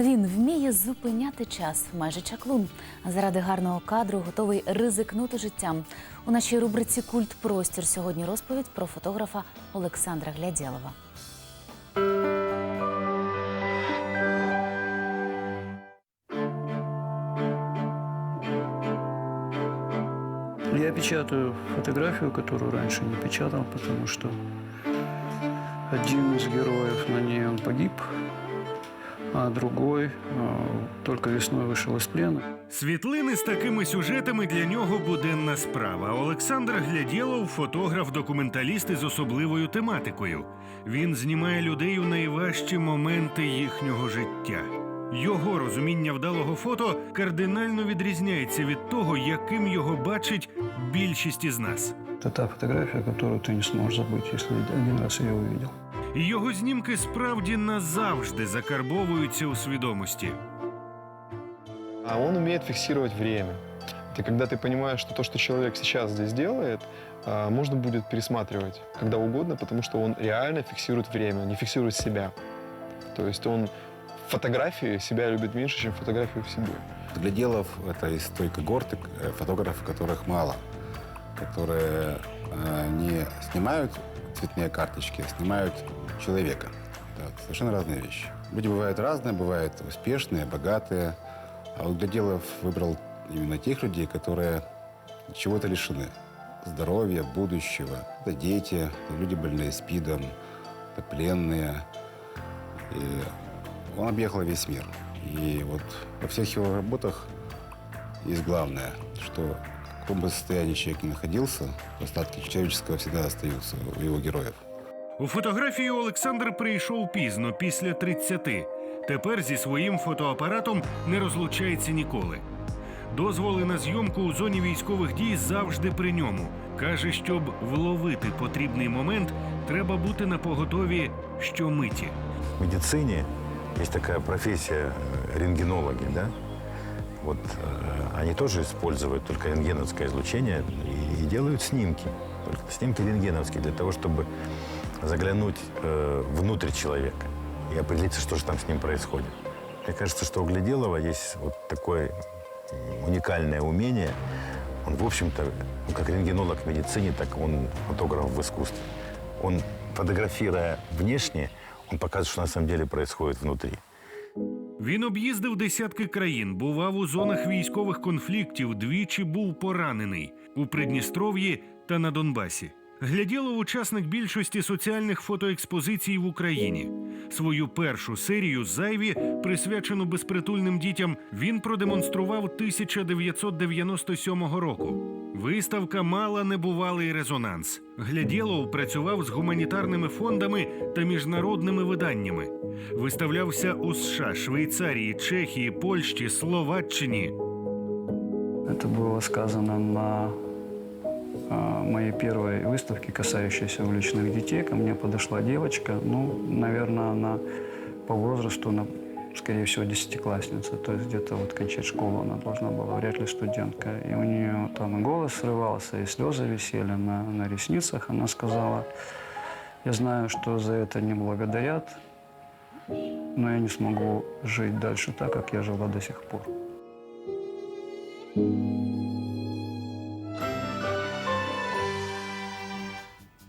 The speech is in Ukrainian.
Він вміє зупиняти час, майже чаклун. Заради гарного кадру готовий ризикнути життям. У нашій рубриці Культ простір сьогодні розповідь про фотографа Олександра Глядєлова. Я печатаю фотографию, которую раньше не печатал, потому что один из героев на ней он погиб, а другой э, только весной вышел из плена. Світлини з такими сюжетами для нього буденна справа. Олександр Глядєлов фотограф-документаліст із особливою тематикою. Він знімає людей у найважчі моменти їхнього життя. Його розуміння вдалого фото кардинально відрізняється від того, яким його бачить більшість із нас. Это та фотография, которую ты не сможешь забыть, если один раз ее увидел. І Його знімки справді назавжди закарбовуються у свідомості. А он умеет фиксировать время. Это когда ты понимаешь, что то, что человек сейчас здесь делает, а, можно будет пересматривать когда угодно, потому что он реально фиксирует время, не фиксирует себя. То есть он в фотографии себя любит меньше, чем фотографию в себе. Гляделов – это из той когорты э, фотографов, которых мало, которые э, не снимают цветные карточки, а снимают человека. Это совершенно разные вещи. Люди бывают разные, бывают успешные, богатые. А вот выбрал именно тех людей, которые чего-то лишены. Здоровья, будущего. Это дети, люди больные СПИДом, это пленные. И он объехал весь мир. И вот во всех его работах есть главное, что в каком бы состоянии человек ни находился, остатки человеческого всегда остаются у его героев. У фотографію Олександр прийшов пізно, після 30. Тепер зі своїм фотоапаратом не розлучається ніколи. Дозволи на зйомку у зоні військових дій завжди при ньому. Каже, щоб вловити потрібний момент, треба бути на поготові щомиті. В медицине есть такая профессия э, рентгенологи, да? Вот э, они тоже используют только рентгеновское излучение и, и делают снимки. Только снимки рентгеновские для того, чтобы заглянуть э, внутрь человека и определиться, что же там с ним происходит. Мне кажется, что у Гляделова есть вот такое уникальное умение. Он, в общем-то, ну, как рентгенолог в медицине, так он фотограф в искусстве. Он, фотографируя внешне, он показывает, что на самом деле происходит внутри. Він об'їздив десятки країн, бував у зонах військових конфліктів, двічі був поранений у Придністров'ї та на Донбасі. Гляділов учасник більшості соціальних фотоекспозицій в Україні. Свою першу серію зайві, присвячену безпритульним дітям, він продемонстрував 1997 року. Виставка мала небувалий резонанс. Глядєлов працював з гуманітарними фондами та міжнародними виданнями. Виставлявся у США, Швейцарії, Чехії, Польщі, Словаччині. Это было сказано на а, моей первой выставке, касающейся уличных детей. Ко мне подошла девочка, ну, наверное, она по возрасту, она, скорее всего, десятиклассница, то есть где-то вот кончать школу она должна была, вряд ли студентка. И у нее там и голос срывался, и слезы висели на, на ресницах. Она сказала, я знаю, что за это не благодарят, но я не смогу жить дальше так, как я жила до сих пор.